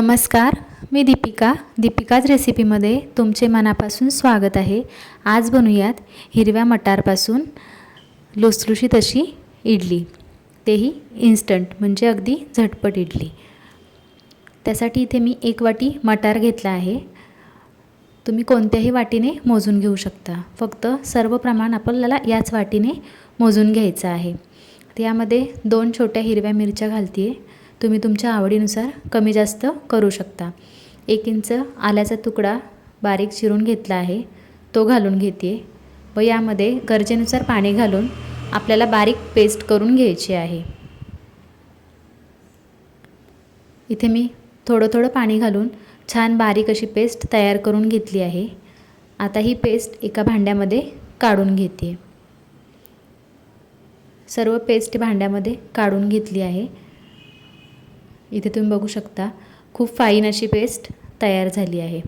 नमस्कार मी दीपिका. दीपिकाच रेसिपीमध्ये तुमचे मनापासून स्वागत आहे. आज बनवूयात हिरव्या मटारपासून लुसलुशीत अशी इडली. तेही इन्स्टंट म्हणजे अगदी झटपट इडली. त्यासाठी इथे मी एक वाटी मटार घेतला आहे. तुम्ही कोणत्याही वाटीने मोजून घेऊ शकता. फक्त सर्व प्रमाण आपल्याला याच वाटीने मोजून घ्यायचं आहे. यामध्ये दोन छोट्या हिरव्या मिरच्या घालते आहे तुम्ही तुमच्या आवडीनुसार कमी जास्त करू शकता. एक इंच आल्याचा तुकडा बारीक चिरून घेतला आहे. तो घालून घेते व यामध्ये गरजेनुसार पाणी घालून आपल्याला बारीक पेस्ट करून घ्यायची आहे. इथे मी थोडं थोडं पाणी घालून छान बारीक अशी पेस्ट तयार करून घेतली आहे. आता ही पेस्ट एका भांड्यामध्ये काढून घेते सर्व पेस्ट भांड्यामध्ये काढून घेतली आहे. इथे तुम्ही बघू शकता खूप फाईन अशी पेस्ट तयार झाली आहे.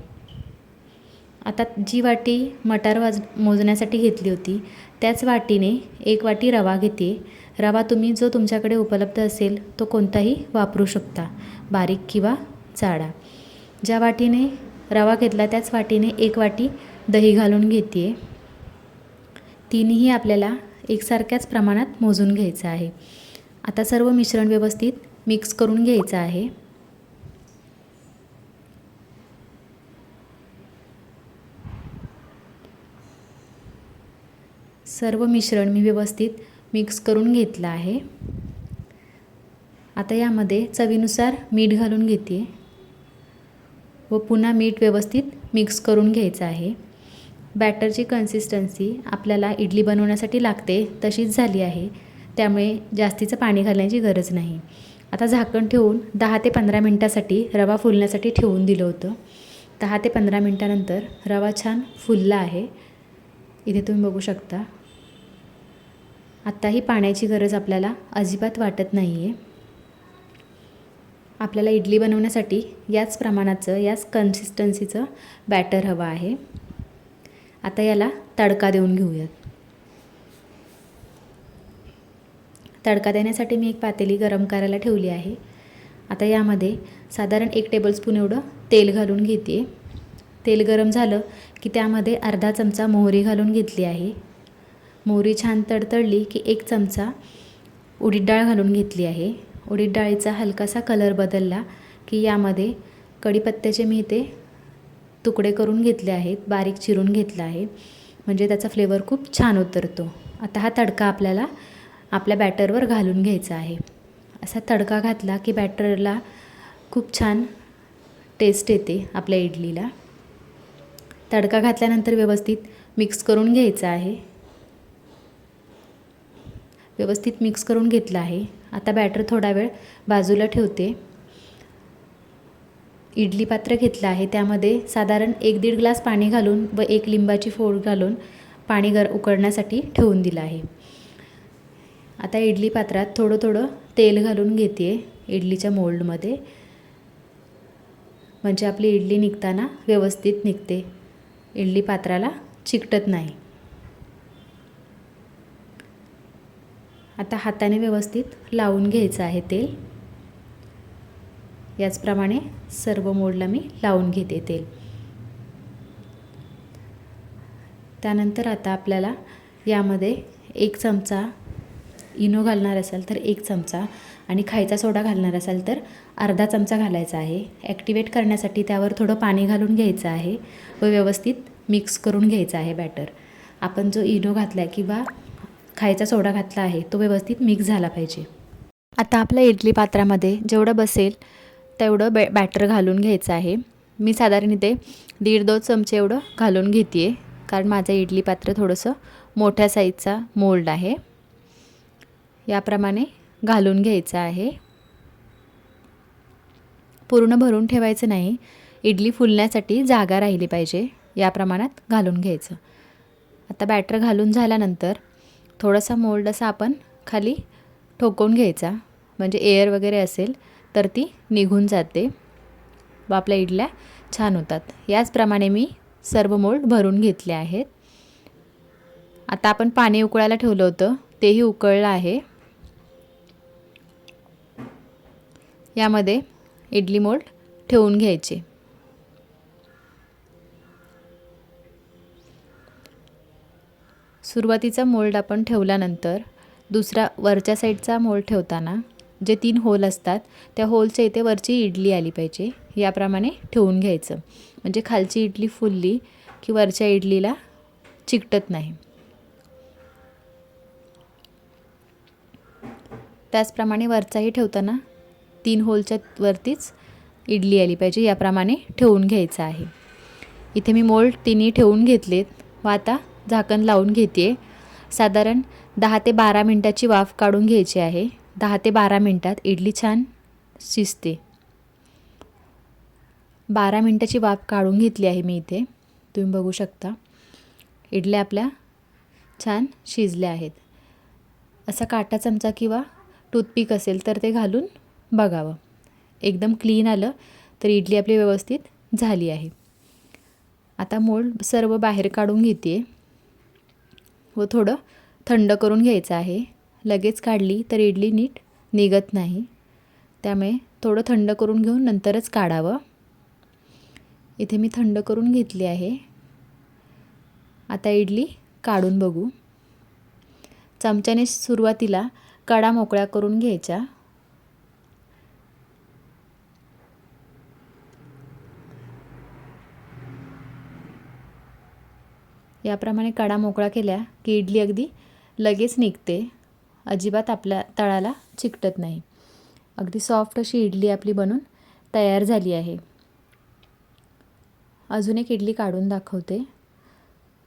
आता जी वाटी मटार वाज मोजण्यासाठी घेतली होती त्याच वाटीने एक वाटी रवा घेते. रवा तुम्ही जो तुमच्याकडे उपलब्ध असेल तो कोणताही वापरू शकता बारीक किंवा जाडा. ज्या वाटीने रवा घेतला त्याच वाटीने एक वाटी दही घालून घेते तिन्ही आपल्याला एकसारख्याच प्रमाणात मोजून घ्यायचं आहे. आता सर्व मिश्रण व्यवस्थित मिक्स करून घ्यायचं आहे. सर्व मिश्रण मी व्यवस्थित मिक्स करून घेतलं आहे. आता यामध्ये चवीनुसार मीठ घालून घेते. व पुन्हा मीठ व्यवस्थित मिक्स करून घ्यायचं आहे. बॅटरची कन्सिस्टन्सी आपल्याला इडली बनवण्यासाठी लागते तशीच झाली आहे. त्यामुळे जास्तीचं पाणी घालण्याची गरज नाही. आता झाकण ठेवून दहा ते पंधरा मिनटासाठी रवा फुलण्यासाठी ठेवून दिलं होतं. दहा ते पंधरा मिनटानंतर रवा छान फुलला आहे. इथे तुम्ही बघू शकता. आत्ताही पाण्याची गरज आपल्याला अजिबात वाटत नाही आहे आपल्याला इडली बनवण्यासाठी याच प्रमाणाचं याच कन्सिस्टन्सीचं बॅटर हवं आहे. आता याला तडका देऊन घेऊयात. तडका देण्यासाठी मी एक पातेली गरम करायला ठेवली आहे. आता यामध्ये साधारण एक टेबलस्पून एवढं तेल घालून घेते. तेल गरम झालं की त्यामध्ये अर्धा चमचा मोहरी घालून घेतली आहे. मोहरी छान तडतडली की एक चमचा उडीद डाळ घालून घेतली आहे. उडीद डाळीचा हलकासा कलर बदलला की यामध्ये कढीपत्त्याचे मी इथे तुकडे करून घेतले आहेत बारीक चिरून घेतला आहे. म्हणजे त्याचा फ्लेवर खूप छान उतरतो. आता हा तडका आपल्याला आपल्या बॅटरवर घालून घ्यायचा आहे. असा तडका घातला की बॅटरला खूप छान टेस्ट येते आपल्या इडलीला. तडका घातल्यानंतर व्यवस्थित मिक्स करून घ्यायचं आहे. व्यवस्थित मिक्स करून घेतलं आहे. आता बॅटर थोडा वेळ बाजूला ठेवते. इडली पात्र घेतलं आहे. त्यामध्ये साधारण एक दीड ग्लास पाणी घालून व एक लिंबाची फोड घालून पाणी गर उकळण्यासाठी ठेवून दिलं आहे. आता इडली पात्रात थोडं थोडं तेल घालून घेते इडलीच्या मोल्डमध्ये. म्हणजे आपली इडली निघताना व्यवस्थित निघते. इडली पात्राला चिकटत नाही. आता हाताने व्यवस्थित लावून घ्यायचं आहे तेल. याचप्रमाणे सर्व मोडला मी लावून घेते तेल. त्यानंतर आता आपल्याला यामध्ये एक चमचा इनो घालणार असाल तर एक चमचा आणि खायचा सोडा घालणार असाल तर अर्धा चमचा घालायचा आहे. ॲक्टिवेट करण्यासाठी त्यावर थोडं पाणी घालून घ्यायचं आहे व व्यवस्थित मिक्स करून घ्यायचं आहे बॅटर आपण जो इनो घातला आहे किंवा खायचा सोडा घातला आहे तो व्यवस्थित मिक्स झाला पाहिजे. आता आपल्या इडली पात्रामध्ये जेवढं बसेल तेवढं बॅ बॅटर घालून घ्यायचं आहे. मी साधारण इथे दीड दोन चमचे एवढं घालून घेते आहे कारण माझं इडली पात्र थोडंसं मोठ्या साईजचा मोल्ड आहे. याप्रमाणे घालून घ्यायचं आहे. पूर्ण भरून ठेवायचं नाही. इडली फुलण्यासाठी जागा राहिली पाहिजे. या प्रमाणात घालून घ्यायचं. आता बॅटर घालून झाल्यानंतर थोडासा मोल्ड असा आपण खाली ठोकवून घ्यायचा. म्हणजे एअर वगैरे असेल तर ती निघून जाते व आपल्या इडल्या छान होतात. याचप्रमाणे मी सर्व मोल्ड भरून घेतले आहेत. आता आपण पाणी उकळायला ठेवलं होतं. तेही उकळलं आहे. यामध्ये इडली मोल्ड ठेवून घ्यायचे. सुरुवातीचा मोल्ड आपण ठेवल्यानंतर दुसरा वरच्या साईडचा मोल्ड ठेवताना जे तीन होल असतात त्या होलच्या इथे वरची इडली आली पाहिजे याप्रमाणे ठेवून घ्यायचं. म्हणजे खालची इडली फुलली की वरच्या इडलीला चिकटत नाही. त्याचप्रमाणे वरचाही ठेवताना तीन होलच्या वरतीच इडली आली पाहिजे याप्रमाणे ठेवून घ्यायचं आहे. इथे मी मोल्ड तिन्ही ठेवून घेतलेत. व आता झाकण लावून घेते साधारण दहा ते बारा मिनटाची वाफ काढून घ्यायची आहे. दहा ते बारा मिनटात इडली छान शिजते. बारा मिनटाची वाफ काढून घेतली आहे मी इथे. तुम्ही बघू शकता. इडल्या आपल्या छान शिजल्या आहेत. असा काटा चमचा किंवा टूथपिक असेल तर ते घालून बघावं. एकदम क्लीन आलं तर इडली आपली व्यवस्थित झाली आहे. आता मोल्ड सर्व बाहेर काढून घेते व थोडं थंड करून घ्यायचं आहे. लगेच काढली तर इडली नीट निघत नाही. त्यामुळे थोडं थंड करून घेऊन नंतरच काढावं. इथे मी थंड करून घेतली आहे. आता इडली काढून बघू. चमच्याने सुरुवातीला कडा मोकळ्या करून घ्यायच्या. याप्रमाणे कडा मोकळा केल्या की इडली अगदी लगेच निघते. अजिबात आपल्या तळाला चिकटत नाही. अगदी सॉफ्ट अशी इडली आपली बनून तयार झाली आहे. अजून एक इडली काढून दाखवते.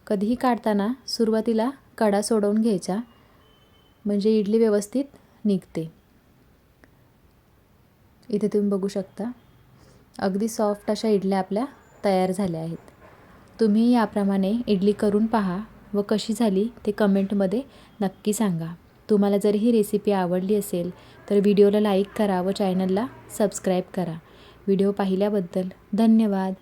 कधीही काढताना सुरुवातीला कडा सोडवून घ्यायचा म्हणजे इडली व्यवस्थित निघते. इथे तुम्ही बघू शकता अगदी सॉफ्ट अशा इडल्या आपल्या तयार झाल्या आहेत. तुम्ही याप्रमाणे इडली करून पहा व कशी झाली ते कमेंटमध्ये नक्की सांगा. तुम्हाला जर ही रेसिपी आवडली असेल तर व्हिडिओला लाईक करा व चॅनलला सबस्क्राईब करा. व्हिडिओ पाहिल्याबद्दल धन्यवाद.